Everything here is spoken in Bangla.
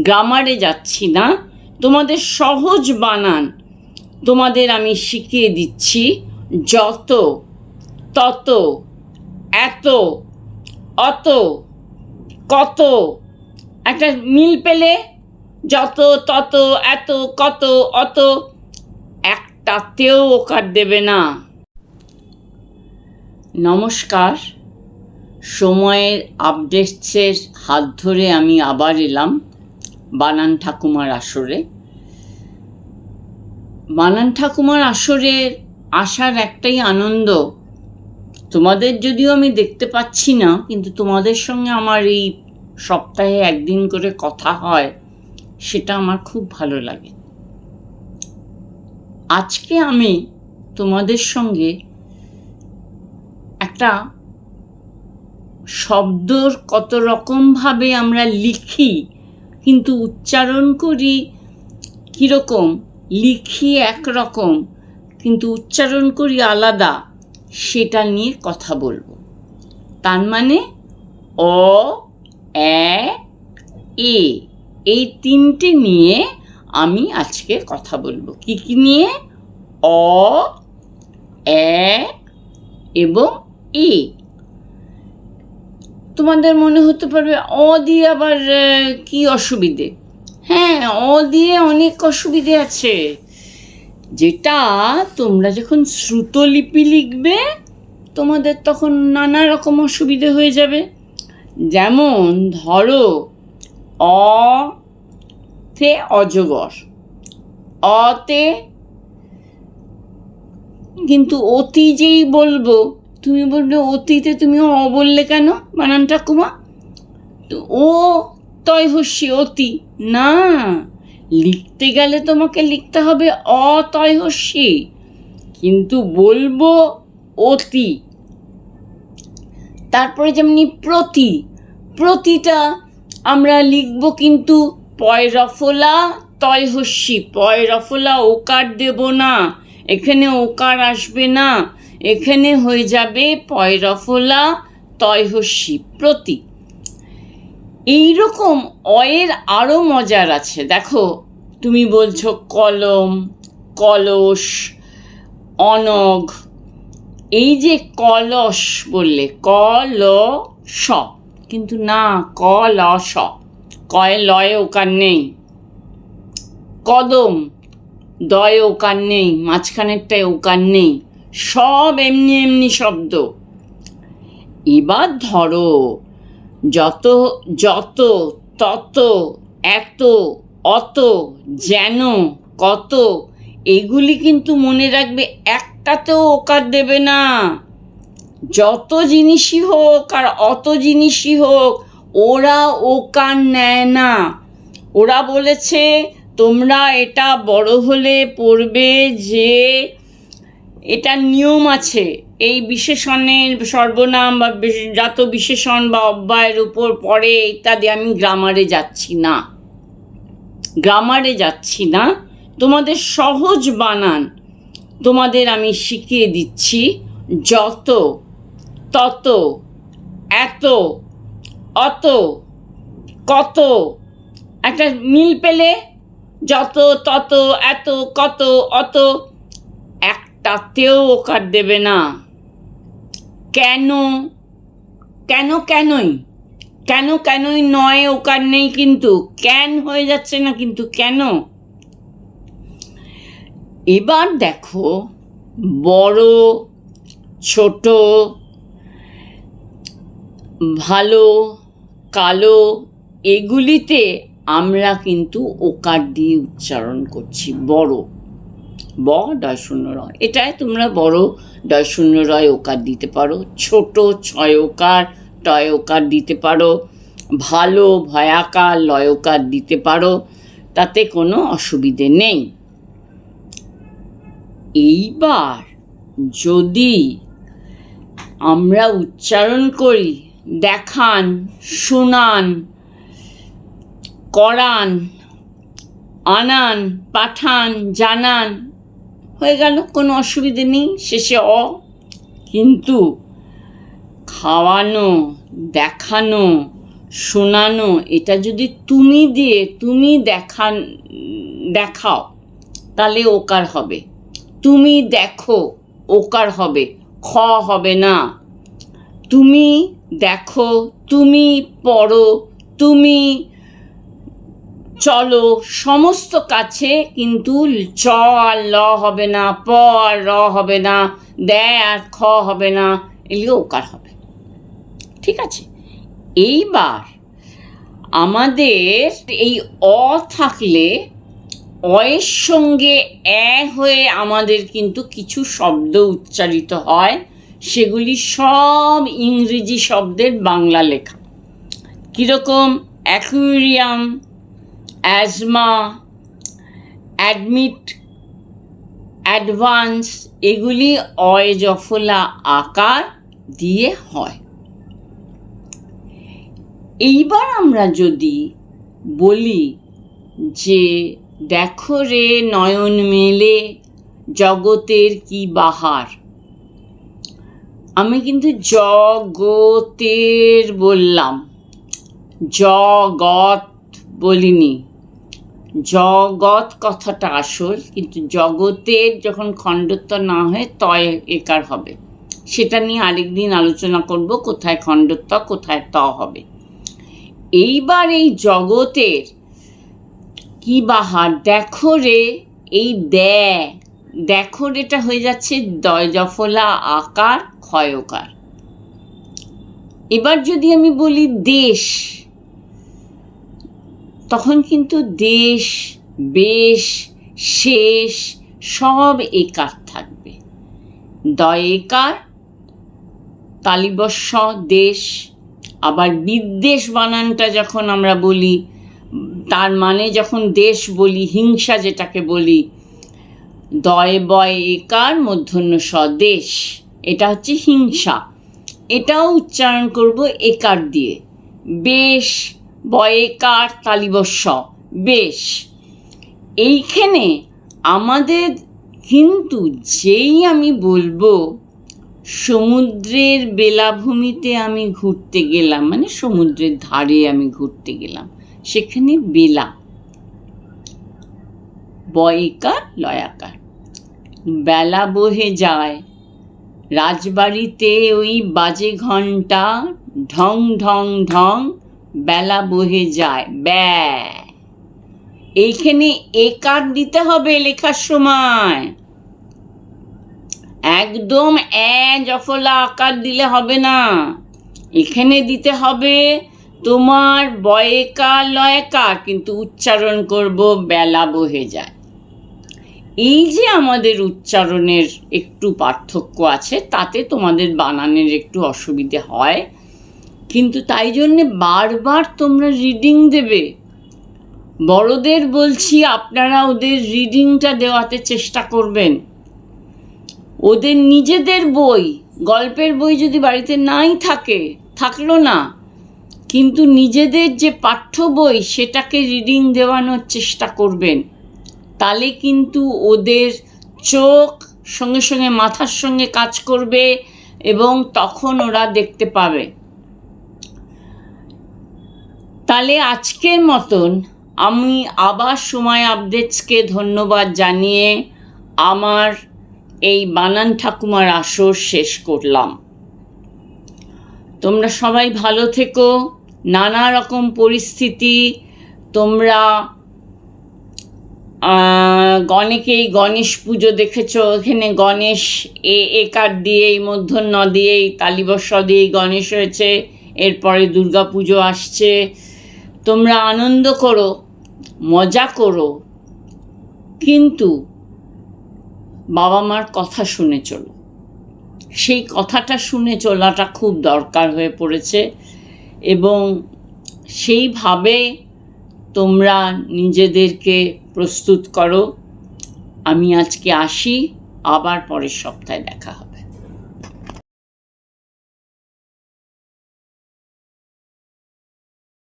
গ্রামারে যাচ্ছি না, তোমাদের সহজ বানান। তোমাদের আমি শিখিয়ে দিচ্ছি যত, তত, এত, অত, কত। একটা মিল পেলে যত, তত, এত, কত, অত, একটাতেও ওকার দেবে না। নমস্কার, সময়ের আপডেটসের হাত ধরে আমি আবার এলাম। বানান ঠাকুমার আসরে। বানান ঠাকুমার আসরের আসার একটাই আনন্দ, তোমাদের যদিও আমি দেখতে পাচ্ছি না, কিন্তু তোমাদের সঙ্গে আমার এই সপ্তাহে একদিন করে কথা হয়, সেটা আমার খুব ভালো লাগে। আজকে আমি তোমাদের সঙ্গে একটা শব্দর কত রকমভাবে আমরা লিখি কিন্তু উচ্চারণ করি কীরকম, লিখি একরকম, কিন্তু উচ্চারণ করি আলাদা, সেটা নিয়ে কথা বলব। তার মানে অ, এ এ, এই তিনটে নিয়ে আমি আজকে কথা বলব। কি কি নিয়ে? অ, এ, এবং এ। তোমাদের মনে হতে পারবে, অ দিয়ে আবার কি অসুবিধে? হ্যাঁ অ দিয়ে অনেক অসুবিধে আছে। যেটা তোমরা যখন শ্রুতলিপি লিখবে, তোমাদের তখন নানা রকম অসুবিধে হয়ে যাবে। যেমন ধরো, অ তে অজগর অতে কিন্তু অতি যেই বলব তুমি বলবে, অতীতে তুমি অ বললে কেন? বানান ঠাকুমা। ও তয় হস্যি অতি। না, লিখতে গেলে তোমাকে লিখতে হবে অ তয় হস্যি কিন্তু বলব অতি। তারপরে যেমনি প্রতি, প্রতিটা আমরা লিখব কিন্তু পয়রফলা তয় হস্যি পয়রফলা ওকার দেব না, এখানে ওকার আসবে না। এখানে হয়ে যাবে পয়রফলা তয় হস্যি প্রতি এইরকম অয়ের আরও মজার আছে। দেখো, তুমি বলছো কলম, কলস, অনগ, এই যে কলস বললে ক ল স কিন্তু না ক ল স কয়ে লয়ে ওকার নেই। কদম, দয় ওকার নেই, মাঝখানেরটায় ওকার নেই। সব এমনি এমনি শব্দ। এবার ধরো, যত যত, তত, এত, অত, যেন, কত, এগুলি কিন্তু মনে রাখবে একটাতেও ওকার দেবে না। যত জিনিসই হোক আর অত জিনিসই হোক, ওরা ওকার নেয় না। ওরা বলেছে, তোমরা এটা বড় হলে পড়বে যে এটা নিয়ম আছে। এই বিশেষণের সর্বনাম বা জাত বিশেষণ বা অব্যয়ের উপর পড়ে ইত্যাদি আমি গ্রামারে যাচ্ছি না। গ্রামারে যাচ্ছি না। তোমাদের সহজ বানান। তোমাদের আমি শিখিয়ে দিচ্ছি যত, তত, এত, অত, কত। একটা মিল পেলে যত, তত, এত, কত, অত একটাতেও ওকার দেবে না। কেন? কেন কেনই? কেন কেনই নয় ওকার নেই কিন্তু। কেন হয়ে যাচ্ছে না কিন্তু কেন? এবার দেখো, বড়, ছোট, ভালো, কালো, এগুলিতে আমরা কিন্তু ওকার দিয়ে উচ্চারণ করছি, বড়। ব শূন্য রয় এটাই তোমরা বড় শূন্য রয় ওকার দিতে পারো, ছোট ছয় ওকার, টয় ওকার দিতে পারো, ভালো ভয়াকার লয়কার দিতে পারো, তাতে কোনো অসুবিধে নেই। এইবার যদি আমরা উচ্চারণ করি, দেখান, শোনান, করান, আনান, পাঠান, জানান হয়ে গেল, কোনো অসুবিধে নেই, শেষে অ। কিন্তু খাওয়ানো, দেখানো, শোনানো, এটা যদি তুমি দিয়ে, তুমি দেখান, দেখাও, তাহলে ওকার হবে। তুমি দেখো, ওকার হবে, খ হবে না। তুমি দেখো, তুমি পড়ো, তুমি চলো, সমস্ত কাছে কিন্তু চ আর ল হবে না, প আর র হবে না দে আর খ হবে না এগুলো ওকার হবে। ঠিক আছে? এইবার আমাদের এই অ থাকলে অয়ের সঙ্গে এ হয়ে আমাদের কিন্তু কিছু শব্দ উচ্চারিত হয়, সেগুলি সব ইংরেজি শব্দের বাংলা লেখা। কীরকম? অ্যাকুইরিয়াম অ্যাজমা অ্যাডমিট অ্যাডভান্স এগুলি অয় জফলা আকার দিয়ে হয়। এইবার আমরা যদি বলি যে দেখো রে নয়ন মেলে জগতের কি বাহার। আমি কিন্তু জগতের বললাম, জগৎ বলিনি। জগৎ কথাটা আসল, কিন্তু জগতের যখন খণ্ডত্ব না হয়, তয় একার হবে। সেটা নিয়ে আরেকদিন আলোচনা করব, কোথায় খণ্ডত্ব, কোথায় ত হবে। এইবার এই জগতের কি বাহার? দেখো রে, এই দেখো রেটা হয়ে যাচ্ছে দয়, জফলা, আকার ক্ষয়কার এবার যদি আমি বলি দেশ তখন কিন্তু দেশ, বেশ, শেষ, সব একার থাকবে। দয় একার তালিবস্য দেশ, আবার বিদ্বেষ বানানটা যখন আমরা বলি, তার মানে যখন দেশ বলি, হিংসা যেটাকে বলি, দয় বয় একার, মধ্যন্য স্বদেশ, এটা হচ্ছে হিংসা। এটাও উচ্চারণ করব একার দিয়ে। বেশ বয়েকার তালিবস্য বেশ। এইখানে আমাদের কিন্তু যেই আমি বলব, সমুদ্রের বেলাভূমিতে আমি ঘুরতে গেলাম মানে সমুদ্রের ধারে আমি ঘুরতে গেলাম, সেখানে বেলা। বয়কার লয়াকার। বেলা বহে যায়। রাজবাড়িতে ওই বাজে ঘণ্টা ঢং ঢং ঢং বেলা বহে যায় ব্যা এইখানে একার দিতে হবে লেখার সময়। একদম এ জফলা আকার দিলে হবে না। এখানে দিতে হবে তোমার বয়েকা লয়কার, কিন্তু উচ্চারণ করব বেলা বহে যায়। এই যে আমাদের উচ্চারণের একটু পার্থক্য আছে, তাতে তোমাদের বানানের একটু অসুবিধে হয়। কিন্তু তাই জন্যে বারবার তোমরা রিডিং দেবে। বড়দের বলছি, আপনারা ওদের রিডিংটা দেওয়াতে চেষ্টা করবেন। ওদের নিজেদের বই, গল্পের বই যদি বাড়িতে নাই থাকে, থাকল না, কিন্তু নিজেদের যে পাঠ্য বই, সেটাকে রিডিং দেওয়ানোর চেষ্টা করবেন। তাহলে কিন্তু ওদের চোখ সঙ্গে সঙ্গে, মাথার সঙ্গে কাজ করবে এবং তখন ওরা দেখতে পাবে। তাহলে আজকের মতন আমি আবার সময় আপডেটসকে ধন্যবাদ জানিয়ে আমার এই বানান ঠাকুমার আসর শেষ করলাম। তোমরা সবাই ভালো থেকো, নানা রকম পরিস্থিতি, তোমরা গণেকেই গণেশ পুজো দেখেছ, এখানে গণেশ এ একার দিয়েই মধ্যন্য দিয়েই, তালিবর্ষ দিয়েই গণেশ হয়েছে, এরপরে দুর্গা পুজো আসছে তোমরা আনন্দ করো, মজা করো। কিন্তু বাবা মার কথা শুনে চলো। সেই কথাটা শুনে চলাটা খুব দরকার হয়ে পড়েছে এবং সেইভাবে তোমরা নিজেদেরকে প্রস্তুত করো। আমি আজকে আসি, আবার পরের সপ্তাহে দেখা হবে।